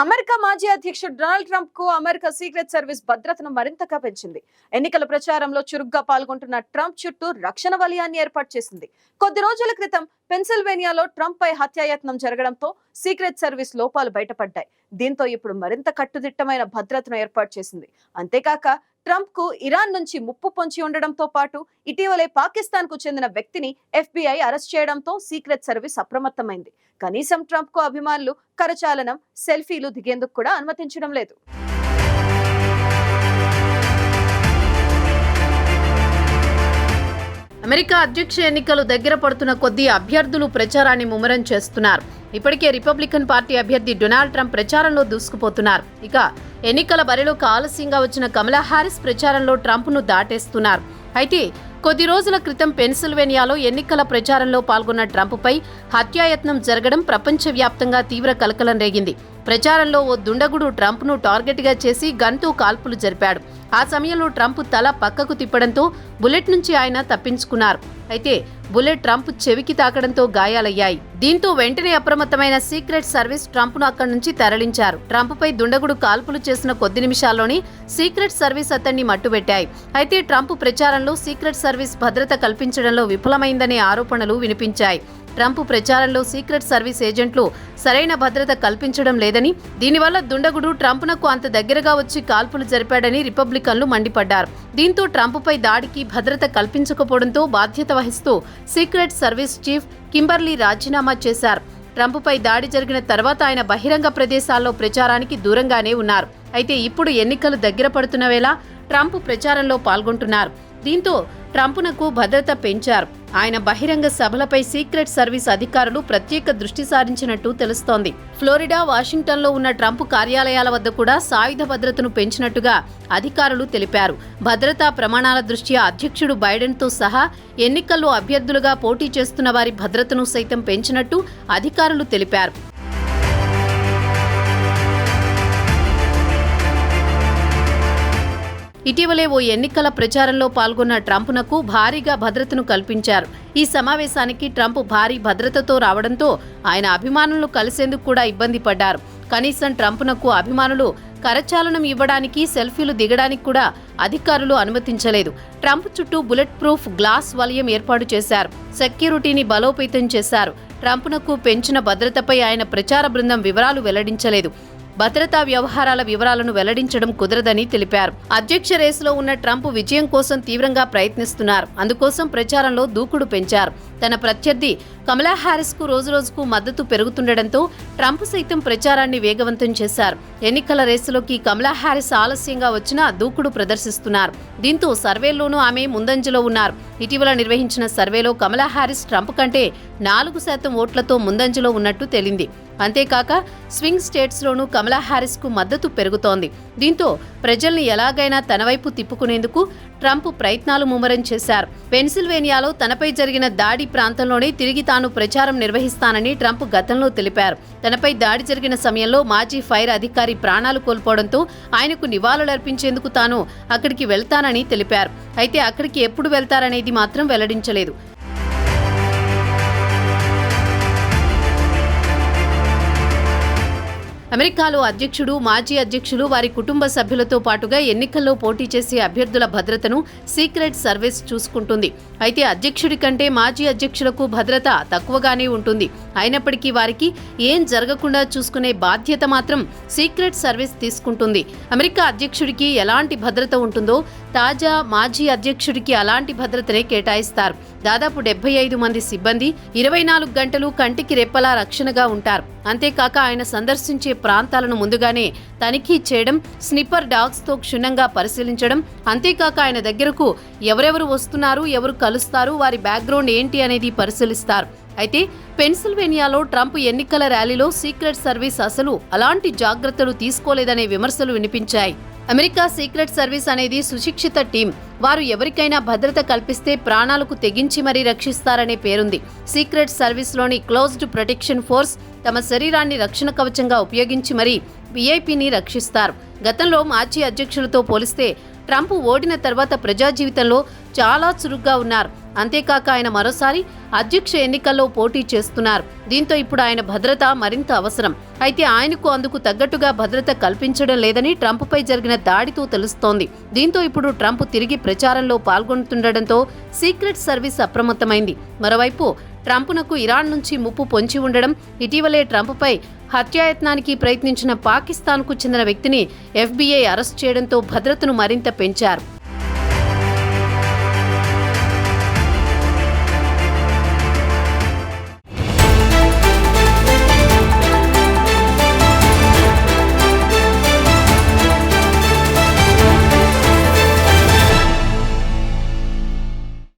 America మాజీ అధ్యక్షుడు Donald ట్రంప్కు అమెరికా సీక్రెట్ సర్వీస్ భద్రతను మరింతగా పెంచింది. ఎన్నికల ప్రచారంలో చురుగ్గా పాల్గొంటున్న ట్రంప్ చుట్టూ రక్షణ వలయాన్ని ఏర్పాటు చేసింది. కొద్ది రోజుల క్రితం పెన్సిల్వేనియాలో ట్రంప్ పై హత్యాయత్నం జరగడంతో సీక్రెట్ సర్వీస్ లోపాలు బయటపడ్డాయి. దీంతో ఇప్పుడు మరింత కట్టుదిట్టమైన భద్రతను ఏర్పాటు చేసింది. అంతేకాక ట్రంప్కు ఇరాన్ నుంచి ముప్పు పొంచి ఉండడంతో పాటు ఇటీవలే పాకిస్తాన్కు చెందిన వ్యక్తిని ఎఫ్బిఐ అరెస్ట్ చేయడంతో సీక్రెట్ సర్వీస్ అప్రమత్తమైంది. కనీసం ట్రంప్కు అభిమానులు కరచాలనం సెల్ఫీలు దిగేందుకు కూడా అనుమతించడం లేదు. అమెరికా అధ్యక్ష ఎన్నికలు దగ్గర పడుతున్న కొద్దీ అభ్యర్థులు ప్రచారాన్ని ముమ్మరం చేస్తున్నారు. ఇప్పటికే రిపబ్లికన్ పార్టీ అభ్యర్థి డొనాల్డ్ ట్రంప్ ప్రచారంలో దూసుకుపోతున్నారు. ఇక ఎన్నికల బరిలోకి ఆలస్యంగా వచ్చిన కమలా హారిస్ ప్రచారంలో ట్రంప్ను దాటేస్తున్నారు. అయితే కొద్ది రోజుల క్రితం పెన్సిల్వేనియాలో ఎన్నికల ప్రచారంలో పాల్గొన్న ట్రంప్పై హత్యాయత్నం జరగడం ప్రపంచవ్యాప్తంగా తీవ్ర కలకలం రేగింది. ప్రచారంలో ఓ దుండగుడు ట్రంప్ను టార్గెట్గా చేసి గన్తో కాల్పులు జరిపాడు. ఆ సమయంలో ట్రంప్ తల పక్కకు తిప్పడంతో బుల్లెట్ నుంచి ఆయన తప్పించుకున్నారు. అయితే బుల్లెట్ ట్రంప్ చెవికి తాకడంతో గాయాలయ్యాయి. దీంతో వెంటనే అప్రమత్తమైన సీక్రెట్ సర్వీస్ ట్రంప్ను అక్కడి నుంచి తరలించారు. ట్రంప్పై దుండగుడు కాల్పులు చేసిన కొద్ది నిమిషాల్లోనే సీక్రెట్ సర్వీస్ అతన్ని మట్టుబెట్టాయి. అయితే ట్రంప్ ప్రచారంలో సీక్రెట్ సర్వీస్ భద్రత కల్పించడంలో విఫలమైందనే ఆరోపణలు వినిపించాయి. ట్రంప్ ప్రచారంలో సీక్రెట్ సర్వీస్ ఏజెంట్లు సరైన భద్రత కల్పించడం లేదని దీనివల్ల దుండగుడు ట్రంప్నకు అంత దగ్గరగా వచ్చి కాల్పులు జరిపాడని రిపబ్లికన్లు మండిపడ్డారు. దీంతో ట్రంప్పై దాడికి భద్రత కల్పించకపోవడంతో బాధ్యత వహిస్తూ సీక్రెట్ సర్వీస్ చీఫ్ కింబర్లీ రాజీనామా చేశారు. ట్రంప్పై దాడి జరిగిన తర్వాత ఆయన బహిరంగ ప్రదేశాల్లో ప్రచారానికి దూరంగానే ఉన్నారు. అయితే ఇప్పుడు ఎన్నికలు దగ్గర పడుతున్న వేళ ట్రంప్ ప్రచారంలో పాల్గొంటున్నారు. దీంతో ట్రంప్నకు భద్రత పెంచారు. ఆయన బహిరంగ సభలపై సీక్రెట్ సర్వీస్ అధికారులు ప్రత్యేక దృష్టి సారించినట్టు తెలుస్తోంది. ఫ్లోరిడా వాషింగ్టన్లో ఉన్న ట్రంప్ కార్యాలయాల వద్ద కూడా సాయుధ భద్రతను పెంచినట్టుగా అధికారులు తెలిపారు. భద్రతా ప్రమాణాల దృష్ట్యా అధ్యక్షుడు బైడెన్తో సహా ఎన్నికల్లో అభ్యర్థులుగా పోటీ చేస్తున్న వారి భద్రతను సైతం పెంచినట్టు అధికారులు తెలిపారు. ఇటీవలే ఓ ఎన్నికల ప్రచారంలో పాల్గొన్న ట్రంప్నకు భారీగా భద్రతను కల్పించారు. ఈ సమావేశానికి ట్రంప్ భారీ భద్రతతో రావడంతో ఆయన అభిమానులను కలిసేందుకు కూడా ఇబ్బంది పడ్డారు. కనీసం ట్రంప్నకు అభిమానులు కరచాలనం ఇవ్వడానికి సెల్ఫీలు దిగడానికి కూడా అధికారులు అనుమతించలేదు. ట్రంప్ చుట్టూ బుల్లెట్ ప్రూఫ్ గ్లాస్ వలయం ఏర్పాటు చేశారు. సెక్యూరిటీని బలోపేతం చేశారు. ట్రంప్నకు పెంచిన భద్రతపై ఆయన ప్రచార బృందం వివరాలు వెల్లడించలేదు. భద్రతా వ్యవహారాల వివరాలను వెల్లడించడం కుదరదని తెలిపారు. అధ్యక్ష రేసులో ఉన్న ట్రంప్ విజయం కోసం తీవ్రంగా ప్రయత్నిస్తున్నారు. అందుకోసం ప్రచారంలో దూకుడు పెంచారు. తన ప్రత్యర్థి కమలా హారిస్కు రోజురోజుకు మద్దతు పెరుగుతుండటంతో ట్రంప్ సైతం ప్రచారాన్ని వేగవంతం చేశారు. ఎన్నికల రేసులోకి కమలా హారిస్ ఆలస్యంగా వచ్చినా దూకుడు ప్రదర్శిస్తున్నారు. దీంతో సర్వేల్లోనూ ఆమె ముందంజలో ఉన్నారు. ఇటీవల నిర్వహించిన సర్వేలో కమలా హారిస్ ట్రంప్ కంటే నాలుగు శాతం ఓట్లతో ముందంజలో ఉన్నట్టు తేలింది. అంతేకాక స్వింగ్ స్టేట్స్లోనూ కమలా హారిస్కు మద్దతు పెరుగుతోంది. దీంతో ప్రజల్ని ఎలాగైనా తన వైపు తిప్పుకునేందుకు ట్రంప్ ప్రయత్నాలు ముమ్మరం చేశారు. పెన్సిల్వేనియాలో తనపై జరిగిన దాడి ప్రాంతంలోనే తిరిగి తాను ప్రచారం నిర్వహిస్తానని ట్రంప్ గతంలో తెలిపారు. తనపై దాడి జరిగిన సమయంలో మాజీ ఫైర్ అధికారి ప్రాణాలు కోల్పోవడంతో ఆయనకు నివాళులర్పించేందుకు తాను అక్కడికి వెళ్తానని తెలిపారు. అయితే అక్కడికి ఎప్పుడు వెళ్తారనేది మాత్రం వెల్లడించలేదు. అమెరికాలో అధ్యక్షుడు మాజీ అధ్యక్షులు వారి కుటుంబ సభ్యులతో పాటుగా ఎన్నికల్లో పోటీ చేసే అభ్యర్థుల భద్రతను సీక్రెట్ సర్వీస్ చూసుకుంటుంది. అయితే అధ్యక్షుడి కంటే మాజీ అధ్యక్షులకు భద్రత తక్కువగానే ఉంటుంది. అయినప్పటికీ వారికి ఏం జరగకుండా చూసుకునే బాధ్యత మాత్రం సీక్రెట్ సర్వీస్ తీసుకుంటుంది. అమెరికా అధ్యక్షుడికి ఎలాంటి భద్రత ఉంటుందో తాజా మాజీ అధ్యక్షుడికి అలాంటి భద్రతనే కేటాయిస్తారు. దాదాపు డెబ్బై ఐదు మంది సిబ్బంది ఇరవై నాలుగు గంటలు కంటికి రెప్పలా రక్షణగా ఉంటారు. అంతేకాక ఆయన సందర్శించే ప్రాంతాలను ముందుగానే తనిఖీ చేయడం స్నిప్పర్ డాగ్స్తో క్షుణ్ణంగా పరిశీలించడం అంతేకాక ఆయన దగ్గరకు ఎవరెవరు వస్తున్నారు ఎవరు కలుస్తారు వారి బ్యాక్గ్రౌండ్ ఏంటి అనేది పరిశీలిస్తారు. అయితే పెన్సిల్వేనియాలో ట్రంప్ ఎన్నికల ర్యాలీలో సీక్రెట్ సర్వీస్ అసలు అలాంటి జాగ్రత్తలు తీసుకోలేదనే విమర్శలు వినిపించాయి. అమెరికా సీక్రెట్ సర్వీస్ అనేది సుశిక్షిత టీం. వారు ఎవరికైనా భద్రత కల్పిస్తే ప్రాణాలకు తెగించి మరీ రక్షిస్తారనే పేరుంది. సీక్రెట్ సర్వీస్లోని క్లోజ్డ్ ప్రొటెక్షన్ ఫోర్స్ తమ శరీరాన్ని రక్షణ కవచంగా ఉపయోగించి మరీ వీఐపీని రక్షిస్తారు. గతంలో మాజీ అధ్యక్షులతో పోలిస్తే ట్రంప్ ఓడిన తర్వాత ప్రజా జీవితంలో చాలా చురుగ్గా ఉన్నారు. అంతేకాక ఆయన మరోసారి అధ్యక్ష ఎన్నికల్లో పోటీ చేస్తున్నారు. దీంతో ఇప్పుడు ఆయన భద్రత మరింత అవసరం. అయితే ఆయనకు అందుకు తగ్గట్టుగా భద్రత కల్పించడం లేదని ట్రంప్పై జరిగిన దాడితో తెలుస్తోంది. దీంతో ఇప్పుడు ట్రంప్ తిరిగి ప్రచారంలో పాల్గొంటుండటంతో సీక్రెట్ సర్వీస్ అప్రమత్తమైంది. మరోవైపు ట్రంప్నకు ఇరాన్ నుంచి ముప్పు పొంచి ఉండడం ఇటీవలే ట్రంప్పై హత్యాయత్నానికి ప్రయత్నించిన పాకిస్తాన్కు చెందిన వ్యక్తిని ఎఫ్బీఐ అరెస్ట్ చేయడంతో భద్రతను మరింత పెంచారు.